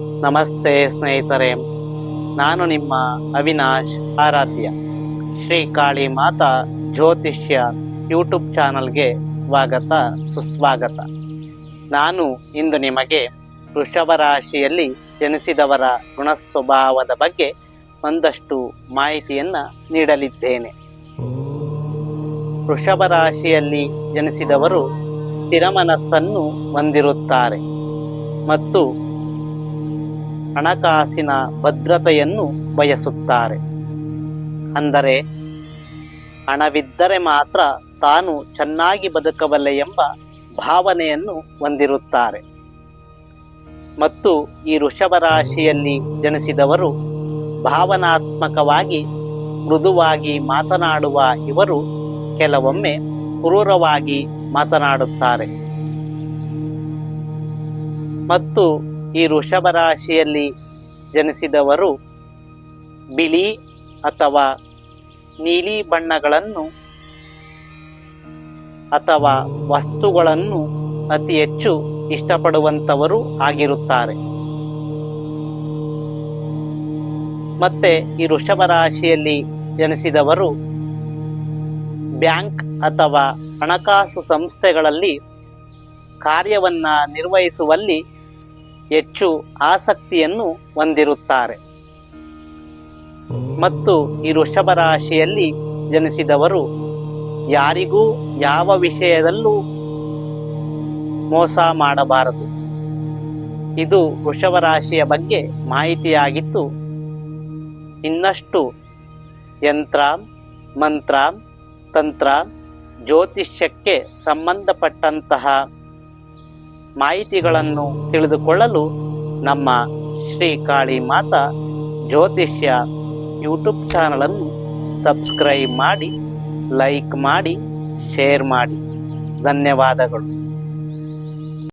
ನಮಸ್ತೆ ಸ್ನೇಹಿತರೆ. ನಾನು ನಿಮ್ಮ ಅವಿನಾಶ್ ಆರಾಧ್ಯ. ಶ್ರೀ ಕಾಳಿ ಮಾತಾ ಜ್ಯೋತಿಷ್ಯ ಯೂಟ್ಯೂಬ್ ಚಾನಲ್ಗೆ ಸ್ವಾಗತ, ಸುಸ್ವಾಗತ. ನಾನು ಇಂದು ನಿಮಗೆ ವೃಷಭ ರಾಶಿಯಲ್ಲಿ ಜನಿಸಿದವರ ಗುಣ ಸ್ವಭಾವದ ಬಗ್ಗೆ ಒಂದಷ್ಟು ಮಾಹಿತಿಯನ್ನು ನೀಡಲಿದ್ದೇನೆ. ವೃಷಭ ರಾಶಿಯಲ್ಲಿ ಜನಿಸಿದವರು ಸ್ಥಿರ ಮನಸ್ಸನ್ನು ಹೊಂದಿರುತ್ತಾರೆ. ಮತ್ತು ಹಣಕಾಸಿನ ಭದ್ರತೆಯನ್ನು ಬಯಸುತ್ತಾರೆ. ಅಂದರೆ, ಹಣವಿದ್ದರೆ ಮಾತ್ರ ತಾನು ಚೆನ್ನಾಗಿ ಬದುಕಬಲ್ಲೆ ಎಂಬ ಭಾವನೆಯನ್ನು ಹೊಂದಿರುತ್ತಾರೆ. ಮತ್ತು ಈ ವೃಷಭ ರಾಶಿಯಲ್ಲಿ ಜನಿಸಿದವರು ಭಾವನಾತ್ಮಕವಾಗಿ ಮೃದುವಾಗಿ ಮಾತನಾಡುವ ಇವರು ಕೆಲವೊಮ್ಮೆ ಕ್ರೂರವಾಗಿ ಮಾತನಾಡುತ್ತಾರೆ. ಮತ್ತು ಈ ವೃಷಭ ರಾಶಿಯಲ್ಲಿ ಜನಿಸಿದವರು ಬಿಳಿ ಅಥವಾ ನೀಲಿ ಬಣ್ಣಗಳನ್ನು ಅಥವಾ ವಸ್ತುಗಳನ್ನು ಅತಿ ಹೆಚ್ಚು ಇಷ್ಟಪಡುವಂಥವರು ಆಗಿರುತ್ತಾರೆ. ಮತ್ತೆ ಈ ವೃಷಭ ರಾಶಿಯಲ್ಲಿ ಜನಿಸಿದವರು ಬ್ಯಾಂಕ್ ಅಥವಾ ಹಣಕಾಸು ಸಂಸ್ಥೆಗಳಲ್ಲಿ ಕಾರ್ಯವನ್ನು ನಿರ್ವಹಿಸುವಲ್ಲಿ ಹೆಚ್ಚು ಆಸಕ್ತಿಯನ್ನು ಹೊಂದಿರುತ್ತಾರೆ. ಮತ್ತು ಈ ವೃಷಭ ರಾಶಿಯಲ್ಲಿ ಜನಿಸಿದವರು ಯಾರಿಗೂ ಯಾವ ವಿಷಯದಲ್ಲೂ ಮೋಸ ಮಾಡಬಾರದು. ಇದು ವೃಷಭ ರಾಶಿಯ ಬಗ್ಗೆ ಮಾಹಿತಿಯಾಗಿತ್ತು ಇನ್ನಷ್ಟು ಯಂತ್ರ, ಮಂತ್ರ, ತಂತ್ರ, ಜ್ಯೋತಿಷ್ಯಕ್ಕೆ ಸಂಬಂಧಪಟ್ಟಂತಹ ಮಾಹಿತಿಗಳನ್ನು ತಿಳಿದುಕೊಳ್ಳಲು ನಮ್ಮ ಶ್ರೀ ಕಾಳಿ ಮಾತಾ ಜ್ಯೋತಿಷ್ಯ ಯೂಟ್ಯೂಬ್ ಚಾನಲನ್ನು ಸಬ್ಸ್ಕ್ರೈಬ್ ಮಾಡಿ, ಲೈಕ್ ಮಾಡಿ, ಶೇರ್ ಮಾಡಿ. ಧನ್ಯವಾದಗಳು.